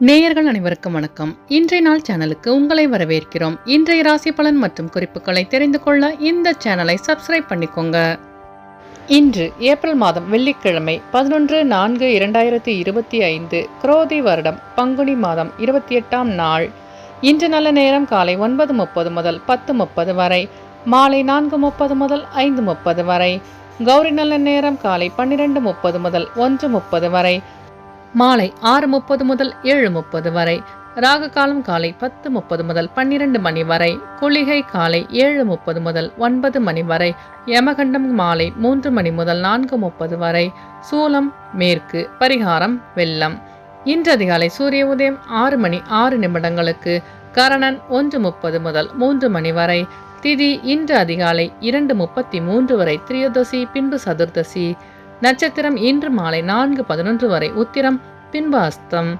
நேயர்கள் அனைவருக்கும் வணக்கம். இன்றைய நாள் சேனலுக்கு உங்களை வரவேற்கிறோம். இன்றைய ராசி பலன் மற்றும் குறிப்புகளை தெரிந்து கொள்ள இந்த சேனலை சப்ஸ்கிரைப் பண்ணிக்கோங்க. இன்று ஏப்ரல் மாதம் வெள்ளிக்கிழமை பதினொன்று நான்கு இரண்டாயிரத்தி இருபத்தி ஐந்து குரோதி வருடம் பங்குனி மாதம் இருபத்தி எட்டாம் நாள். இன்று நல்ல நேரம் காலை ஒன்பது முப்பது முதல் பத்து முப்பது வரை மாலை நான்கு முப்பது முதல் ஐந்து முப்பது வரை கௌரி நல்ல நேரம் காலை பன்னிரெண்டு முப்பது முதல் ஒன்று முப்பது வரை மாலை ஆறு முப்பது முதல் ஏழு முப்பது வரை ராக காலம் காலை பத்து முப்பது முதல் பன்னிரண்டு மணி வரை குளிகை காலை ஏழு முப்பது முதல் ஒன்பது மணி வரை யமகண்டம் மாலை மூன்று மணி முதல் நான்கு முப்பது வரை சூலம் மேற்கு பரிகாரம் வெள்ளம். இன்று அதிகாலை சூரிய உதயம் ஆறு மணி ஆறு நிமிடங்களுக்கு கரணன் ஒன்று முப்பது முதல் மூன்று மணி வரை திதி இன்று அதிகாலை இரண்டு முப்பத்தி மூன்று வரை திரியோதசி பின்பு சதுர்தசி நட்சத்திரம் இன்று மாலை நான்கு பதினொன்று வரை உத்திரம் பின்பு அஸ்தம்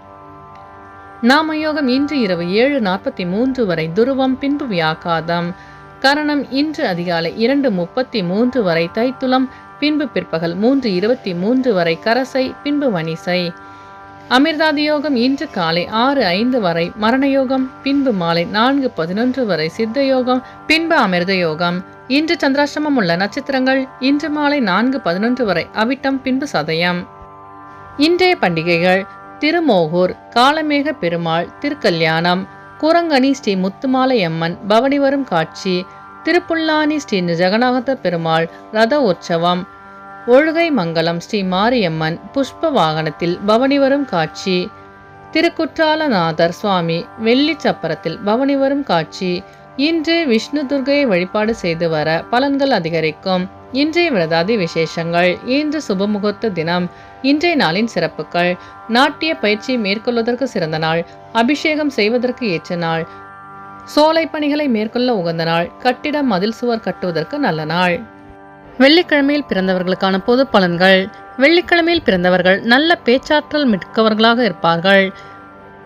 நாமயோகம் இன்று இரவு ஏழு நாற்பத்தி மூன்று வரை துருவம் பின்பு வியாகாதம் கரணம் இன்று அதிகாலை இரண்டு முப்பத்தி மூன்று வரை தைத்துளம் பின்பு பிற்பகல் மூன்று இருபத்தி மூன்று வரை கரசை பின்பு வனிசை அமிர்தாதி யோகம் இன்று காலை ஆறு ஐந்து வரை மரணயோகம் பின்பு மாலை நான்கு பதினொன்று வரை சித்த யோகம் பின்பு அமிர்த யோகம். இன்று சந்திராஷ்டமம் உள்ள நட்சத்திரங்கள் இன்று மாலை நான்கு பதினொன்று வரை அவிட்டம் பின்பு சதயம். இன்றைய பண்டிகைகள் திருமோகூர் காலமேக பெருமாள் திருக்கல்யாணம் குரங்கணி ஸ்ரீ முத்துமாலை அம்மன் பவனி வரும் காட்சி திருப்புல்லானி ஸ்ரீ ஜெகநாத பெருமாள் ரத உற்சவம் ஒழுகை மங்கலம் ஸ்ரீ மாரியம்மன் புஷ்ப வாகனத்தில் பவனி வரும் காட்சி திருக்குற்றாலநாதர் சுவாமி வெள்ளி சப்பரத்தில் பவனி வரும் காட்சி இன்று விஷ்ணு துர்கையை வழிபாடு செய்து வர பலன்கள் அதிகரிக்கும். இன்றைய விரதாதி விசேஷங்கள் இன்று சுபமுகூர்த்த தினம் இன்றைய நாளின் சிறப்புகள் நாட்டிய பயிற்சி மேற்கொள்வதற்கு சிறந்த நாள் அபிஷேகம் செய்வதற்கு ஏற்ற நாள் சோலை பணிகளை மேற்கொள்ள உகந்த நாள் கட்டிடம் மதில் சுவர் கட்டுவதற்கு நல்ல நாள். வெள்ளிக்கிழமையில் பிறந்தவர்களுக்கான பொது பலன்கள். வெள்ளிக்கிழமையில் பிறந்தவர்கள் நல்ல பேச்சாற்றல் மிக்கவர்களாக இருப்பார்கள்.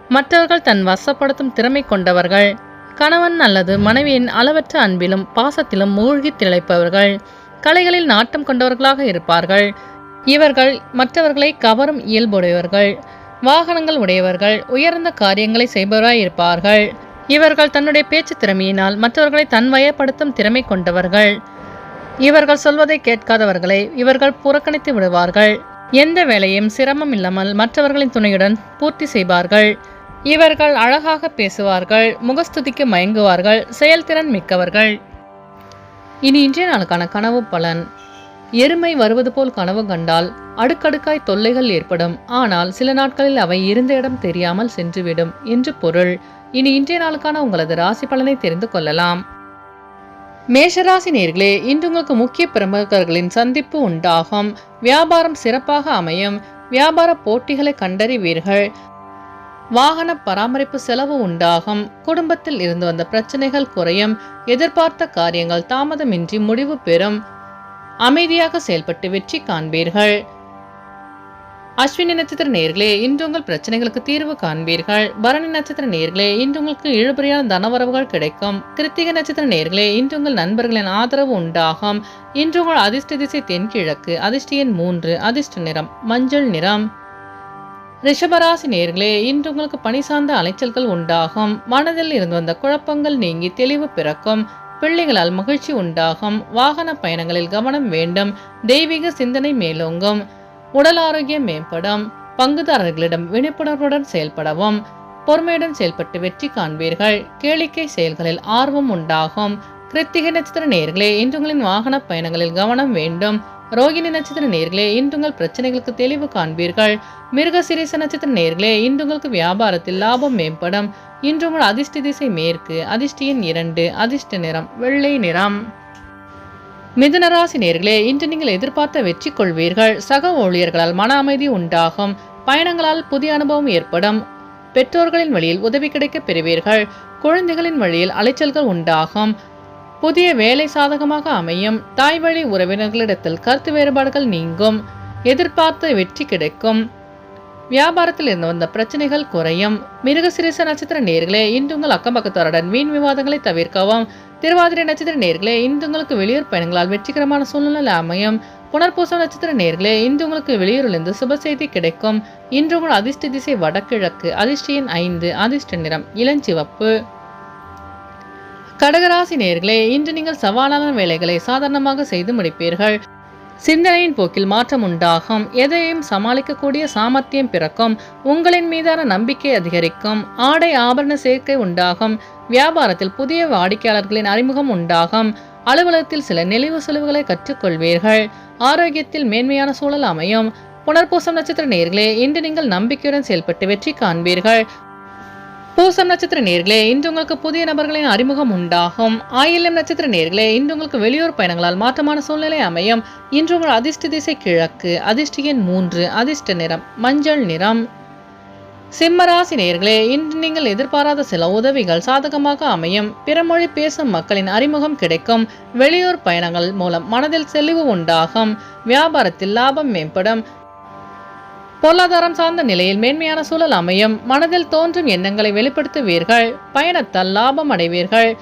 மற்றவர்கள் தன் வசப்படுத்தும் திறமை கொண்டவர்கள். கணவன் அல்லது மனைவியின் அளவற்ற அன்பிலும் பாசத்திலும் மூழ்கி திளைப்பவர்கள். கலைகளில் நாட்டம் கொண்டவர்களாக இருப்பார்கள். இவர்கள் மற்றவர்களை கவரும் இயல்புடையவர்கள். வாகனங்கள் உடையவர்கள் உயர்ந்த காரியங்களை செய்பவராய் இருப்பார்கள். இவர்கள் தன்னுடைய பேச்சு திறமையினால் மற்றவர்களை தன்வயப்படுத்தும் திறமை கொண்டவர்கள். இவர்கள் சொல்வதை கேட்காதவர்களை இவர்கள் புறக்கணித்து விடுவார்கள். எந்த வேலையும் சிரமம் இல்லாமல் மற்றவர்களின் துணையுடன் பூர்த்தி செய்வார்கள். இவர்கள் அழகாக பேசுவார்கள் முகஸ்துதிக்கு மயங்குவார்கள் செயல்திறன் மிக்கவர்கள். இனி இன்றைய நாளுக்கான கனவு பலன். எருமை வருவது போல் கனவு கண்டால் அடுக்கடுக்காய் தொல்லைகள் ஏற்படும். ஆனால் சில நாட்களில் அவை இருந்த இடம் தெரியாமல் சென்றுவிடும் என்று பொருள். இனி இன்றைய நாளுக்கான உங்களது ராசி பலனை தெரிந்து கொள்ளலாம். மேஷராசி நேர்களே இன்று உங்களுக்கு முக்கிய பிரமுகர்களின் சந்திப்பு உண்டாகும். வியாபாரம் சிறப்பாக அமையும். வியாபார போட்டிகளை கண்டறிவீர்கள். வாகன பராமரிப்பு செலவு உண்டாகும். குடும்பத்தில் இருந்து வந்த பிரச்சனைகள் குறையும். எதிர்பார்த்த காரியங்கள் தாமதமின்றி முடிவு பெறும். அமைதியாக செயல்பட்டு வெற்றி காண்பீர்கள். அஸ்வினி நட்சத்திர நேர்களே இன்று உங்கள் பிரச்சனைகளுக்கு தீர்வு காண்பீர்கள். பரணி நட்சத்திர நேர்களே இன்று உங்களுக்கு இழுபறியான தனவரவுகள் கிடைக்கும். கிருத்திகை நட்சத்திர நேர்களே இன்று உங்கள் நண்பர்களின் ஆதரவு உண்டாகும். இன்று உங்கள் அதிர்ஷ்ட திசை தென்கிழக்கு அதிர்ஷ்ட எண் மூன்று அதிர்ஷ்ட நிறம் மஞ்சள் நிறம். ரிஷபராசி நேர்களே இன்று உங்களுக்கு பணி சார்ந்த அலைச்சல்கள் உண்டாகும். மனதில் இருந்து வந்த குழப்பங்கள் நீங்கி தெளிவு பிறக்கும். பிள்ளைகளால் மகிழ்ச்சி உண்டாகும். வாகன பயணங்களில் கவனம் வேண்டும். தெய்வீக சிந்தனை மேலோங்கும். உடல் ஆரோக்கியம் மேம்படும். பங்குதாரர்களிடம் விழிப்புணர்வுடன் செயல்படவும். பொறுமையுடன் செயல்பட்டு வெற்றி காண்பீர்கள். கேளிக்கை செயல்களில் ஆர்வம் உண்டாகும். கிருத்திகை நட்சத்திர நேர்களே இன்று உங்களின் வாகன பயணங்களில் கவனம் வேண்டும். ரோகிணி நட்சத்திர நேர்களே இன்று உங்கள் பிரச்சனைகளுக்கு தெளிவு காண்பீர்கள். மிருக சிரீச நட்சத்திர நேர்களே இன்று உங்களுக்கு வியாபாரத்தில் லாபம் மேம்படும். இன்று உங்கள் அதிர்ஷ்ட திசை மேற்கு அதிர்ஷ்டியின் இரண்டு அதிர்ஷ்ட நிறம் வெள்ளை நிறம். மிதுனராசி நேர்களே இன்று நீங்கள் எதிர்பார்த்த வெற்றி கொள்வீர்கள். சக ஊழியர்களால் மன அமைதி உண்டாகும். பயணங்களால் புதிய அனுபவம் ஏற்படும். பெற்றோர்களின் வழியில் உதவி கிடைக்க பெறுவீர்கள். குழந்தைகளின் வழியில் அலைச்சல்கள் உண்டாகும். புதிய வேலை சாதகமாக அமையும். தாய் வழி உறவினர்களிடத்தில் கருத்து வேறுபாடுகள் நீங்கும். எதிர்பார்த்த வெற்றி கிடைக்கும். வியாபாரத்தில் இருந்து வந்த பிரச்சனைகள் குறையும். மிருகசிரீச நட்சத்திர நேர்களே இன்று உங்கள் அக்கம் பக்கத்தாருடன் வீண் விவாதங்களை தவிர்க்கவும். திருவாதிரை நட்சத்திர நேர்களே இன்று உங்களுக்கு வெளியூர் பயணங்களால் வெற்றிகரமான சூழ்நிலை அமையும். புனர்பூசம் நட்சத்திர நேர்களே இன்று உங்களுக்கு வெளியூரிலிருந்து சுப செய்தி கிடைக்கும். இன்று உங்கள் அதிர்ஷ்ட திசை வடகிழக்கு அதிர்ஷ்ட எண் ஐந்து அதிர்ஷ்ட நிறம் இளஞ்சிவப்பு. கடகராசி நேர்களே இன்று நீங்கள் சவாலான வேலைகளை சாதாரணமாக செய்து முடிப்பீர்கள். சிந்தனையின் போக்கில் மாற்றம் உண்டாகும். எதையும் சமாளிக்கக்கூடிய சாமர்த்தியம் பிறக்கும். உங்களின் மீதான நம்பிக்கை அதிகரிக்கும். ஆடை ஆபரண சேர்க்கை உண்டாகும். வியாபாரத்தில் புதிய வாடிக்கையாளர்களின் அறிமுகம் உண்டாகும். அலுவலகத்தில் சில நெளிவு செலவுகளை கற்றுக்கொள்வீர்கள். ஆரோக்கியத்தில் மேன்மையான சூழல் அமையும். புனர்பூசம் நட்சத்திர நேர்களே இன்று நீங்கள் நம்பிக்கையுடன் செயல்பட்டு வெற்றி காண்பீர்கள். பூசம் நட்சத்திர நேர்களே இன்று உங்களுக்கு புதிய நபர்களின் அறிமுகம் உண்டாகும். ஆயிலம் நட்சத்திர நேர்களே இன்று உங்களுக்கு வெளியூர் பயணங்களால் மாற்றமான சூழ்நிலை அமையும். இன்று உங்கள் அதிர்ஷ்ட திசை கிழக்கு அதிர்ஷ்ட எண் மூன்று அதிர்ஷ்ட நிறம் மஞ்சள் நிறம். சிம்மராசி நேர்களே இன்று நீங்கள் எதிர்பாராத சில உதவிகள் சாதகமாக அமையும். பிறமொழி பேசும் மக்களின் அறிமுகம் கிடைக்கும். வெளியூர் பயணங்கள் மூலம் மனதில் செழிவு உண்டாகும். வியாபாரத்தில் லாபம் மேம்படும். பொருளாதாரம் சார்ந்த நிலையில் மேன்மையான சூழல் அமையும். மனதில் தோன்றும் எண்ணங்களை வெளிப்படுத்துவீர்கள். பயணத்தால் லாபம் அடைவீர்கள்.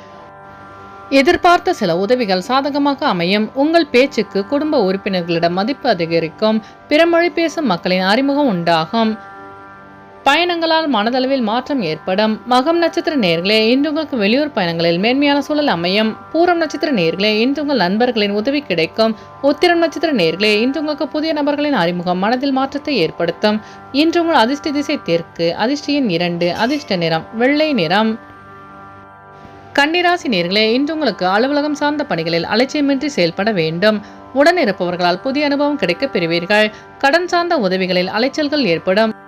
எதிர்பார்த்த சில உதவிகள் சாதகமாக அமையும். உங்கள் பேச்சுக்கு குடும்ப உறுப்பினர்களிடம் மதிப்பு அதிகரிக்கும். பிறமொழி பேசும் மக்களின் அறிமுகம் உண்டாகும். பயணங்களால் மனதளவில் மாற்றம் ஏற்படும். மகம் நட்சத்திர நேர்களே இன்று உங்களுக்கு வெளியூர் பயணங்களில் மேன்மையான சூழல் அமையும். பூரம் நட்சத்திர நேர்களே இன்று உங்கள் நண்பர்களின் உதவி கிடைக்கும். உத்திரம் நட்சத்திர நேர்களே இன்று உங்களுக்கு புதிய நபர்களின் அறிமுகம் மனதில் மாற்றத்தை ஏற்படுத்தும். இன்று உங்கள் அதிர்ஷ்ட திசை தெற்கு அதிர்ஷ்டியின் இரண்டு அதிர்ஷ்ட நிறம் வெள்ளை நிறம். கன்னிராசி நேர்களே இன்று உங்களுக்கு அலுவலகம் சார்ந்த பணிகளில் அலட்சியமின்றி செயல்பட வேண்டும். உடன் இருப்பவர்களால் புதிய அனுபவம் கிடைக்கப் பெறுவீர்கள். கடன் சார்ந்த உதவிகளில் அலைச்சல்கள் ஏற்படும்.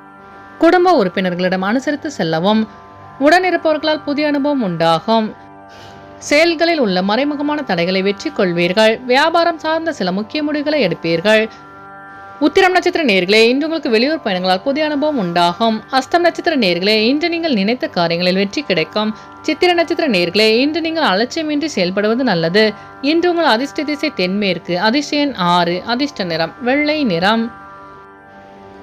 குடும்ப உறுப்பினர்களிடம் அனுசரித்து செல்லவும். உடனிருப்பவர்களால் புதிய அனுபவம் உண்டாகும். செயல்களில் உள்ள மறைமுகமான தடைகளை வெற்றி கொள்வீர்கள். வியாபாரம் சார்ந்த சில முக்கிய முடிவுகளை எடுப்பீர்கள். உத்திரம் நட்சத்திர நேர்களே இன்று உங்களுக்கு வெளியூர் பயணங்களால் புதிய அனுபவம் உண்டாகும். அஸ்தம் நட்சத்திர நேர்களே இன்று நீங்கள் நினைத்த காரியங்களில் வெற்றி கிடைக்கும். சித்திர நட்சத்திர நேர்களே இன்று நீங்கள் அலட்சியமின்றி செயல்படுவது நல்லது. இன்று உங்கள் அதிர்ஷ்ட திசை தென்மேற்கு அதிர்ஷ்ட எண் ஆறு அதிர்ஷ்ட நிறம் வெள்ளை நிறம்.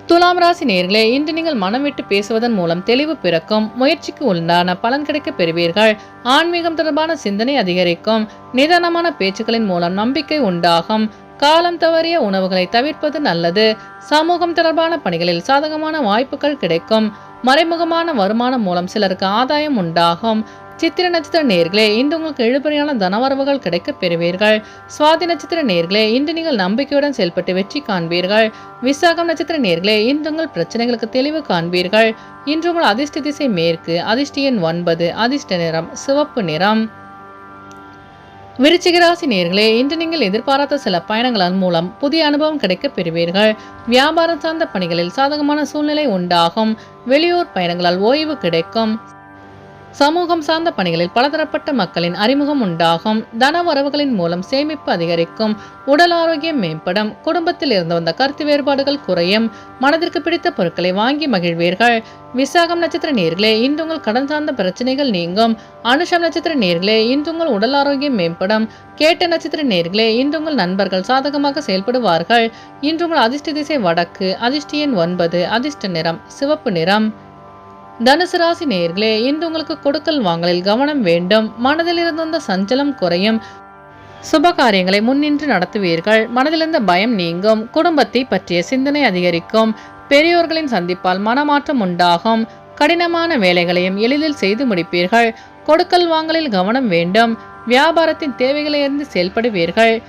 துலாம் ராசி நேர்களே இன்று நீங்கள் மனம் விட்டு பேசுவதன் மூலம் தெளிவு பிறக்கும் முயற்சிக்கு உண்டான பலன் கிடைக்க பெறுவீர்கள். ஆன்மீகம் தொடர்பான சிந்தனை அதிகரிக்கும் நிதானமான பேச்சுக்களின் மூலம் நம்பிக்கை உண்டாகும். காலம் தவறிய உணவுகளை தவிர்ப்பது நல்லது. சமூகம் தொடர்பான பணிகளில் சாதகமான வாய்ப்புகள் கிடைக்கும். மறைமுகமான வருமானம் மூலம் சிலருக்கு ஆதாயம் உண்டாகும். சித்திர நட்சத்திர நேர்களே இன்று உங்களுக்கு எழுபடியான தனவரவுகள் கிடைக்க பெறுவீர்கள். சுவாதி நட்சத்திர நேர்களே இன்று நீங்கள் நம்பிக்கையுடன் செயல்பட்டு வெற்றி காண்பீர்கள். விசாகம் நட்சத்திர நேர்களே இன்று உங்கள் பிரச்சனைகளுக்கு தெளிவு காண்பீர்கள். இன்று உங்கள் அதிர்ஷ்ட திசை மேற்கு அதிர்ஷ்ட எண் ஒன்பது அதிர்ஷ்ட நிறம் சிவப்பு நிறம். விருச்சிகராசி நேர்களே இன்று நீங்கள் எதிர்பாராத சில பயணங்களின் மூலம் புதிய அனுபவம் கிடைக்க பெறுவீர்கள். வியாபாரம் சார்ந்த பணிகளில் சாதகமான சூழ்நிலை உண்டாகும். வெளியூர் பயணங்களால் ஓய்வு கிடைக்கும். சமூகம் சார்ந்த பணிகளில் பலதரப்பட்ட மக்களின் அறிமுகம் உண்டாகும். தன வரவுகளின் மூலம் சேமிப்பு அதிகரிக்கும். உடல் ஆரோக்கியம் மேம்படும். குடும்பத்தில் இருந்து வந்த கருத்து வேறுபாடுகள் குறையும். மனதிற்கு பிடித்த பொருட்களை வாங்கி மகிழ்வீர்கள். விசாகம் நட்சத்திர நேர்களே இன்று உங்கள் கடன் சார்ந்த பிரச்சனைகள் நீங்கும். அனுஷம் நட்சத்திர நேர்களே இன்று உங்கள் உடல் ஆரோக்கியம் மேம்படும். கேட்ட நட்சத்திர நேர்களே இன்று உங்கள் நண்பர்கள் சாதகமாக செயல்படுவார்கள். இன்று உங்கள் அதிர்ஷ்ட திசை வடக்கு அதிர்ஷ்ட எண் ஒன்பது அதிர்ஷ்ட நிறம் சிவப்பு நிறம். தனுசு ராசி நேர்களே இன்று உங்களுக்கு கொடுக்கல் வாங்கலில் கவனம் வேண்டும். மனதில் இருந்த சஞ்சலம் குறையும். சுப காரியங்களை முன்னின்று நடத்துவீர்கள். மனதிலிருந்த பயம் நீங்கும். குடும்பத்தை பற்றிய சிந்தனை அதிகரிக்கும். பெரியோர்களின் சந்திப்பால் மனமாற்றம் உண்டாகும். கடினமான வேலைகளையும் எளிதில் செய்து முடிப்பீர்கள். கொடுக்கல் வாங்கலில் கவனம் வேண்டும். வியாபாரத்தின் தேவைகளை அறிந்து செயல்படுவீர்கள்.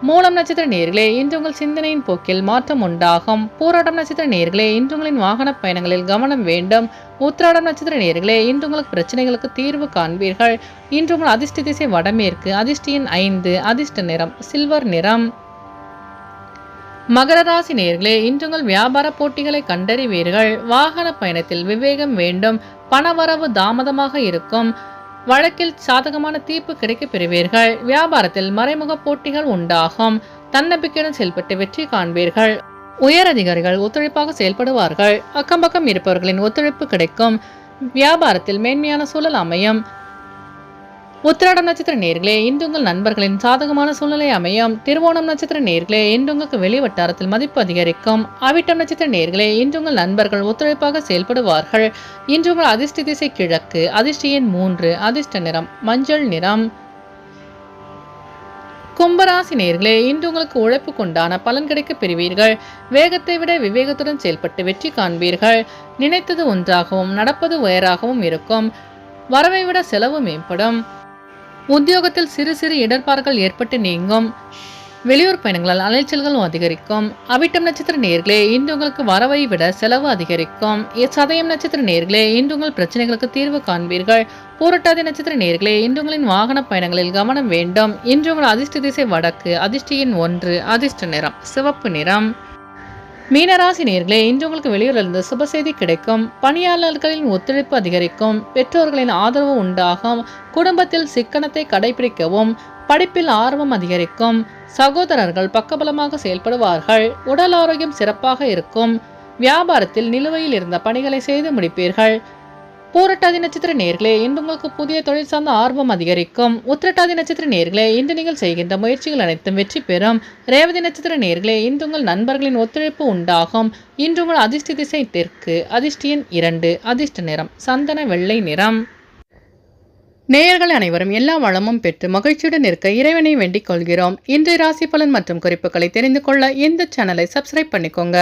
மூலம் நட்சத்திர நேர்களே இன்று உங்கள் சிந்தனையின் போக்கில் மாற்றம் உண்டாகும். போராட்டம் நட்சத்திர நேர்களே இன்று உங்களின் வாகன பயணங்களில் கவனம் வேண்டும். உத்திராடம் நட்சத்திர நேர்களே இன்று உங்களுக்கு பிரச்சனைகளுக்கு தீர்வு காண்பீர்கள். இன்று உங்கள் அதிர்ஷ்ட திசை வடமேற்கு அதிர்ஷ்டியின் ஐந்து அதிர்ஷ்ட நிறம் சில்வர் நிறம். மகர ராசி நேர்களே இன்று உங்கள் வியாபார போட்டிகளை கண்டறிவீர்கள். வாகன பயணத்தில் விவேகம் வேண்டும். பணவரவு தாமதமாக இருக்கும். வழக்கில் சாதகமான தீர்ப்பு கிடைக்கப் பெறுவீர்கள். வியாபாரத்தில் மறைமுக போட்டிகள் உண்டாகும். தன்னம்பிக்கையுடன் செயல்பட்டு வெற்றி காண்பீர்கள். உயர் அதிகாரிகள் ஒத்துழைப்பாக செயல்படுவார்கள். அக்கம்பக்கம் இருப்பவர்களின் ஒத்துழைப்பு கிடைக்கும். வியாபாரத்தில் மேன்மையான சூழல் அமையும். உத்திராடம் நட்சத்திர நேர்களே இன்று உங்கள் நண்பர்களின் சாதகமான சூழ்நிலை அமையும். திருவோணம் நட்சத்திர நேர்களே இன்று உங்களுக்கு வெளி வட்டாரத்தில் மதிப்பு அதிகரிக்கும். அவிட்டம் நட்சத்திர நேர்களே இன்று உங்கள் நண்பர்கள் ஒத்துழைப்பாக செயல்படுவார்கள். இன்று உங்கள் அதிர்ஷ்ட திசை கிழக்கு அதிர்ஷ்ட எண் மூன்று அதிர்ஷ்ட நிறம் மஞ்சள் நிறம். கும்பராசி நேர்களே இன்று உங்களுக்கு உழைப்புக்குண்டான பலன் கிடைக்க பெறுவீர்கள். வேகத்தை விட விவேகத்துடன் செயல்பட்டு வெற்றி காண்பீர்கள். நினைத்தது ஒன்றாகவும் நடப்பது உயராகவும் இருக்கும். வரவை விட செலவு மேம்படும். உத்தியோகத்தில் சிறு சிறு இடர்பாடுகள் ஏற்பட்டு நீங்கும். வெளியூர் பயணங்களால் அலைச்சல்களும் அதிகரிக்கும். அவிட்டம் நட்சத்திர நேர்களே இன்று உங்களுக்கு வரவை விட செலவு அதிகரிக்கும். சதயம் நட்சத்திர நேர்களே இன்று உங்கள் பிரச்சனைகளுக்கு தீர்வு காண்பீர்கள். பூரட்டாதி நட்சத்திர நேர்களே இன்று உங்களின் வாகன பயணங்களில் கவனம் வேண்டும். இன்று உங்கள் அதிர்ஷ்ட திசை வடக்கு அதிர்ஷ்டியின் ஒன்று அதிர்ஷ்ட நிறம் சிவப்பு நிறம். மீனராசி நேர்களே இன்று உங்களுக்கு வெளியூரிலிருந்து சுப செய்தி கிடைக்கும். பணியாளர்களின் ஒத்துழைப்பு அதிகரிக்கும். பெற்றோர்களின் ஆதரவு உண்டாகும். குடும்பத்தில் சிக்கனத்தை கடைபிடிக்கவும் படிப்பில் ஆர்வம் அதிகரிக்கும். சகோதரர்கள் பக்கபலமாக செயல்படுவார்கள். உடல் ஆரோக்கியம் சிறப்பாக இருக்கும். வியாபாரத்தில் நிலுவையில் இருந்த பணிகளை செய்து முடிப்பீர்கள். பூரட்டாதி நட்சத்திர நேர்களே இன்று உங்களுக்கு புதிய தொழில் சார்ந்த ஆர்வம் அதிகரிக்கும். உத்திரட்டாதி நட்சத்திர நேர்களே இன்று நீங்கள் செய்கின்ற முயற்சிகள் அனைத்தும் வெற்றி பெறும். ரேவதி நட்சத்திர நேர்களே இன்று உங்கள் நண்பர்களின் ஒத்துழைப்பு உண்டாகும். இன்று உங்கள் அதிர்ஷ்ட திசை தெற்கு அதிர்ஷ்டியன் இரண்டு அதிர்ஷ்ட நிறம் சந்தன வெள்ளை நிறம். நேயர்கள் அனைவரும் எல்லா வளமும் பெற்று மகிழ்ச்சியுடன் இருக்க இறைவனை வேண்டிக் கொள்கிறோம். இன்றைய ராசி பலன் மற்றும் குறிப்புகளை தெரிந்து கொள்ள இந்த சேனலை சப்ஸ்கிரைப் பண்ணிக்கோங்க.